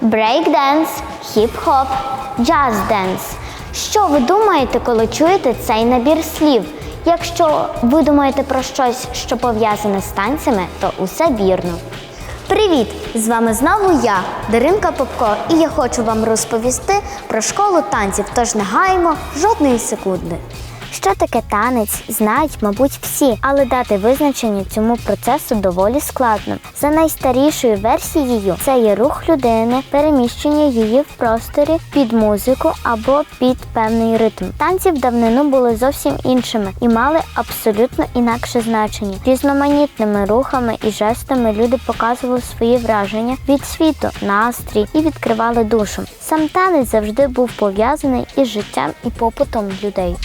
брейк-денс, хіп-хоп, джаз-денс. Що ви думаєте, коли чуєте цей набір слів? Якщо ви думаєте про щось, що пов'язане з танцями, то усе вірно. Привіт! З вами знову я, Даринка Попко, і я хочу вам розповісти про школу танців, тож не гаємо жодної секунди. Що таке танець, знають, мабуть, всі, але дати визначення цьому процесу доволі складно. За найстарішою версією, це є рух людини, переміщення її в просторі під музику або під певний ритм. Танці в давнину були зовсім іншими і мали абсолютно інакше значення. Різноманітними рухами і жестами люди показували свої враження від світу, настрій і відкривали душу. Сам танець завжди був пов'язаний із життям і попитом людей.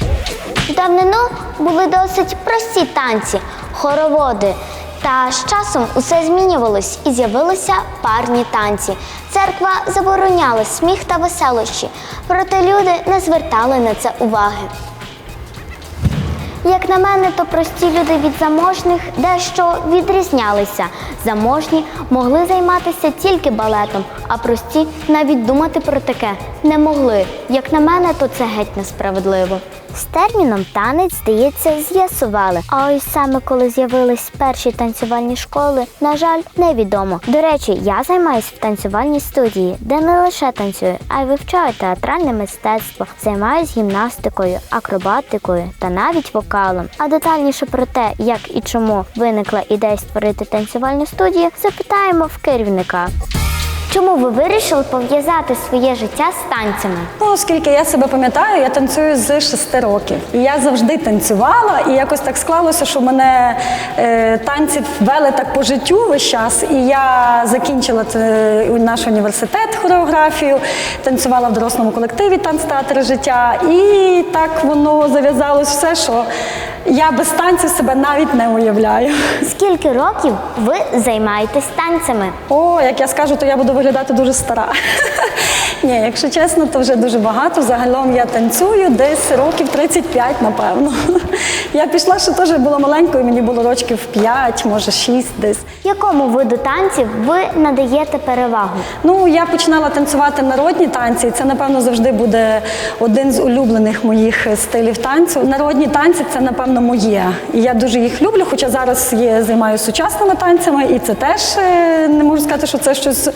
В давнину були досить прості танці, хороводи. Та з часом усе змінювалось і з'явилися парні танці. Церква забороняла сміх та веселощі, проте люди не звертали на це уваги. Як на мене, то прості люди від заможних дещо відрізнялися. Заможні могли займатися тільки балетом, а прості навіть думати про таке не могли. Як на мене, то це геть несправедливо. З терміном танець, здається, з'ясували. А ось саме коли з'явились перші танцювальні школи, на жаль, невідомо. До речі, я займаюся в танцювальній студії, де не лише танцюю, а й вивчаю театральне мистецтво, займаюся гімнастикою, акробатикою та навіть вокалом. А детальніше про те, як і чому виникла ідея створити танцювальну студію, запитаємо в керівника. Чому ви вирішили пов'язати своє життя з танцями? Ну, оскільки я себе пам'ятаю, я танцюю з 6 років. І я завжди танцювала, і якось так склалося, що мене е, танці вели так по життю весь час. І я закінчила це, наш університет хореографію, танцювала в дорослому колективі танцтеатр життя. І так воно зав'язалось все, що я без танців себе навіть не уявляю. Скільки років ви займаєтесь танцями? О, як я скажу, то я буду виглядати дуже стара. Ні, якщо чесно, то вже дуже багато. Загалом я танцюю десь років 35, напевно. Я пішла, що теж була маленькою, мені було років 5, може 6 десь. Якому виду танців ви надаєте перевагу? Ну, я починала танцювати народні танці, і це, напевно, завжди буде один з улюблених моїх стилів танцю. Народні танці це, напевно, моє. І я дуже їх люблю, хоча зараз є, займаюся сучасними танцями, і це теж е, не можу сказати, що це щось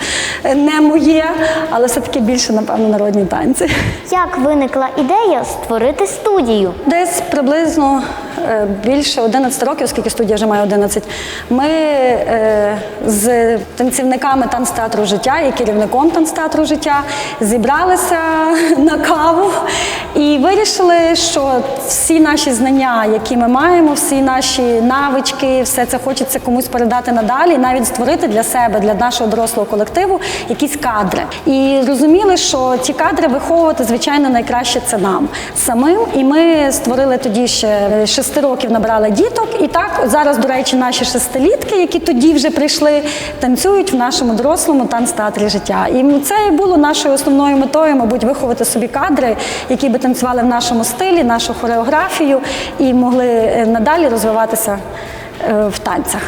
е, не моє, але все-таки більше, напевно, народні танці. Як виникла ідея створити студію? Десь приблизно е, більше 11 років, оскільки студія вже має 11, ми е, з танцівниками танцтеатру життя і керівником танцтеатру життя зібралися на каву і вирішили, що всі наші знання, які ми маємо, всі наші навички, все це хочеться комусь передати надалі, і навіть створити для себе, для нашого дорослого колективу якісь кадри. І розуміли, що ті кадри виховувати, звичайно, найкраще це нам самим. І ми створили тоді ще шести років, набрала діток. І так зараз, до речі, наші шестилітки, які тоді вже прийшли, танцюють в нашому дорослому танцтеатрі життя. І це було нашою основною метою, мабуть, виховати собі кадри, які би танцювали в нашому стилі, нашу хореографію і могли е, надалі розвиватися е, в танцях.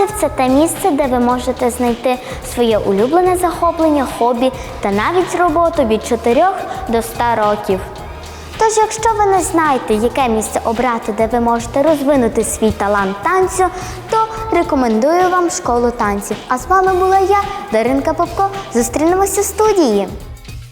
Танців це те місце, де ви можете знайти своє улюблене захоплення, хобі та навіть роботу від 4 до 100 років. Тож, якщо ви не знаєте, яке місце обрати, де ви можете розвинути свій талант танцю, то рекомендую вам школу танців. А з вами була я, Даринка Попко. Зустрінемося в студії.